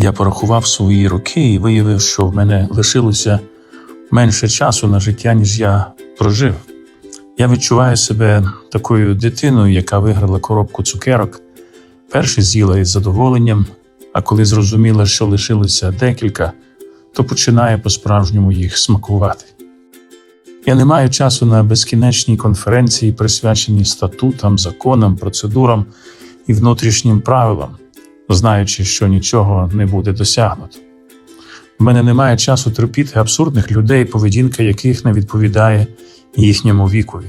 Я порахував свої роки і виявив, що в мене лишилося менше часу на життя, ніж я прожив. Я відчуваю себе такою дитиною, яка виграла коробку цукерок, перше з'їла із задоволенням, а коли зрозуміла, що лишилося декілька, то починає по-справжньому їх смакувати. Я не маю часу на безкінечні конференції, присвячені статутам, законам, процедурам і внутрішнім правилам, знаючи, що нічого не буде досягнуто. В мене немає часу терпіти абсурдних людей, поведінка яких не відповідає їхньому вікові.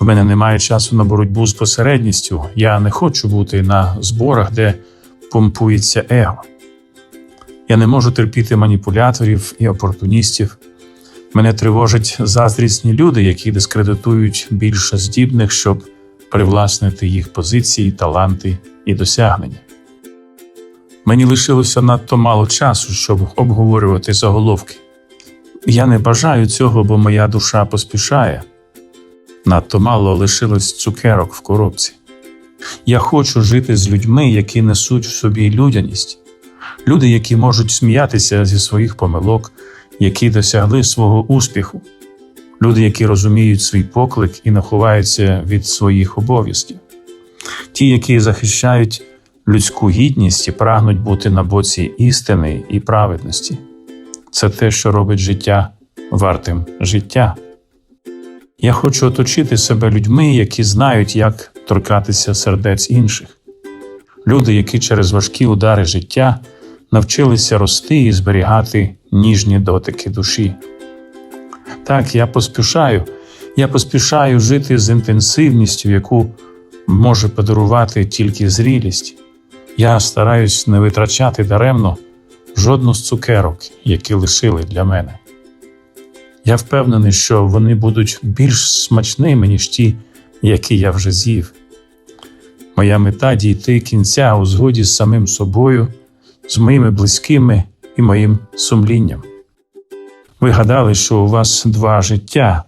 В мене немає часу на боротьбу з посередністю. Я не хочу бути на зборах, де помпується его. Я не можу терпіти маніпуляторів і опортуністів. Мене тривожать заздрісні люди, які дискредитують більше здібних, щоб привласнити їх позиції, таланти і досягнення. Мені лишилося надто мало часу, щоб обговорювати заголовки. Я не бажаю цього, бо моя душа поспішає. Надто мало лишилось цукерок в коробці. Я хочу жити з людьми, які несуть в собі людяність, люди, які можуть сміятися зі своїх помилок, які досягли свого успіху, люди, які розуміють свій поклик і не ховаються від своїх обов'язків, ті, які захищають людську гідність і прагнуть бути на боці істини і праведності. Це те, що робить життя вартим життя. Я хочу оточити себе людьми, які знають, як торкатися сердець інших, люди, які через важкі удари життя навчилися рости і зберігати ніжні дотики душі. Так, я поспішаю, я поспішаю жити з інтенсивністю, яку може подарувати тільки зрілість. Я стараюсь не витрачати даремно жодну з цукерок, які лишили для мене. Я впевнений, що вони будуть більш смачними, ніж ті, які я вже з'їв. Моя мета дійти кінця у згоді з самим собою, з моїми близькими і моїм сумлінням. Ви гадали, що у вас два життя,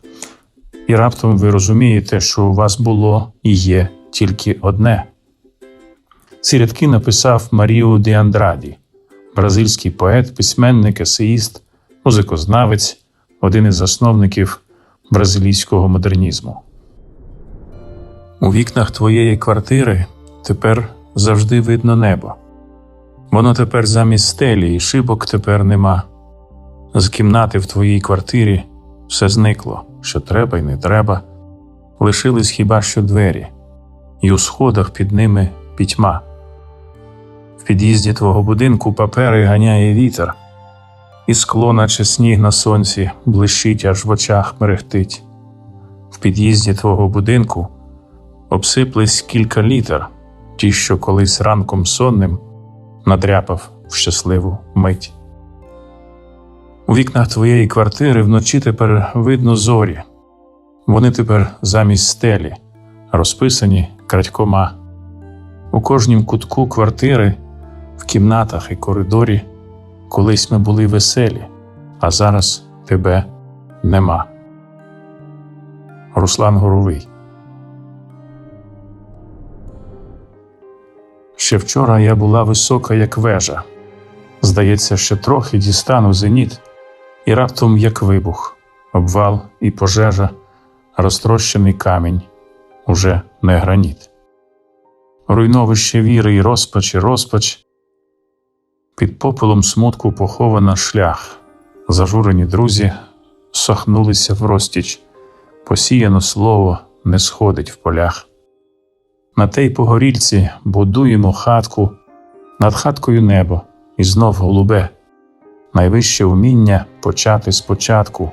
і раптом ви розумієте, що у вас було і є тільки одне. Ці рядки написав Маріо Де Андраді, бразильський поет, письменник, есеїст, музикознавець, один із засновників бразилійського модернізму. У вікнах твоєї квартири тепер завжди видно небо. Воно тепер замість стелі, і шибок тепер нема. З кімнати в твоїй квартирі все зникло, що треба і не треба. Лишились хіба що двері, і у сходах під ними пітьма. В під'їзді твого будинку папери ганяє вітер, і скло, наче сніг на сонці, блищить, аж в очах мерехтить. В під'їзді твого будинку обсиплись кілька літер, ті, що колись ранком сонним надряпав в щасливу мить. У вікнах твоєї квартири вночі тепер видно зорі. Вони тепер замість стелі, розписані крадькома. У кожнім кутку квартири, в кімнатах і коридорі, колись ми були веселі, а зараз тебе нема. Руслан Горовий. Ще вчора я була висока, як вежа. Здається, ще трохи дістану зеніт, і раптом як вибух, обвал і пожежа, розтрощений камінь, уже не граніт. Руйновище віри і розпач, і розпач. Під попелом смутку похована шлях. Зажурені друзі сохнулися в розтіч, посіяно слово не сходить в полях. На тей погорільці будуємо хатку, над хаткою небо і знов голубе, найвище вміння почати спочатку,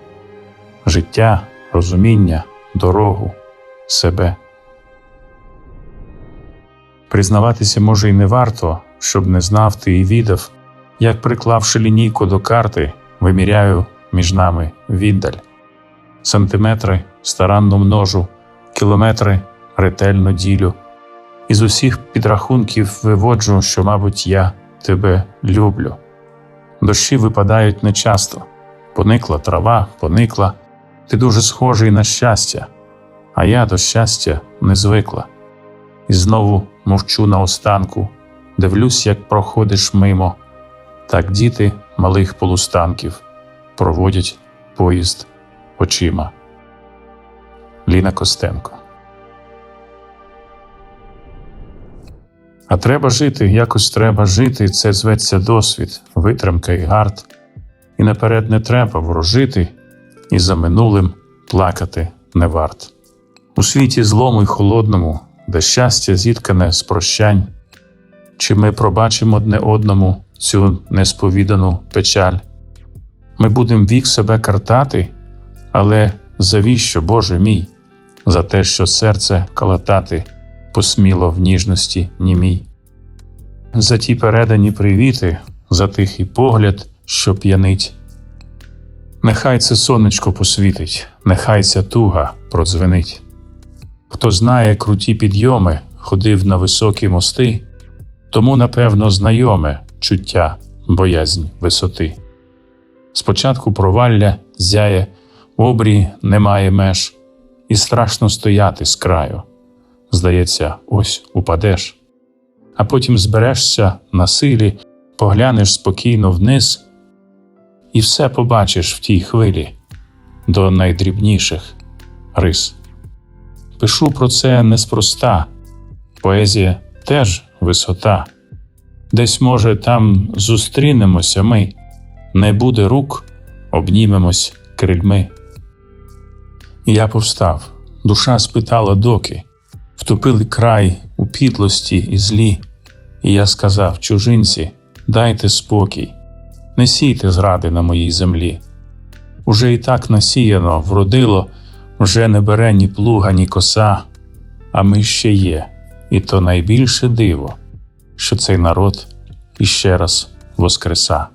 життя, розуміння, дорогу, себе. Признаватися, може, й не варто, щоб не знав ти і віддав, як, приклавши лінійку до карти, виміряю між нами віддаль. Сантиметри старанно множу, кілометри ретельно ділю. Із усіх підрахунків виводжу, що, мабуть, я тебе люблю. Дощі випадають нечасто, поникла трава, поникла, ти дуже схожий на щастя, а я до щастя не звикла. І знову мовчу наостанку, дивлюсь, як проходиш мимо, так діти малих полустанків проводять поїзд очима. Ліна Костенко. А треба жити, якось треба жити. Це зветься досвід, витримка і гард. І наперед не треба ворожити, і за минулим плакати не варт. У світі злому й холодному, де щастя зіткане з прощань, чи ми пробачимо одне одному цю несповідану печаль? Ми будем вік себе картати, але завіщо, Боже мій, за те, що серце калатати посміло в ніжності німій. За ті передані привіти, за тихий погляд, що п'янить. Нехай це сонечко посвітить, нехай ця туга продзвенить. Хто знає круті підйоми, ходив на високі мости, тому, напевно, знайоме чуття, боязнь висоти. Спочатку провалля зяє, обрії немає меж, і страшно стояти з краю. Здається, ось упадеш. А потім зберешся на силі, поглянеш спокійно вниз, і все побачиш в тій хвилі до найдрібніших рис. Пишу про це неспроста, поезія теж висота. Десь, може, там зустрінемося ми, не буде рук, обнімемось крильми. Я повстав, душа спитала доки, втопили край у підлості і злі, і я сказав чужинці, дайте спокій, не сійте зради на моїй землі. Уже і так насіяно, вродило, вже не бере ні плуга, ні коса, а ми ще є, і то найбільше диво, що цей народ іще раз воскреса.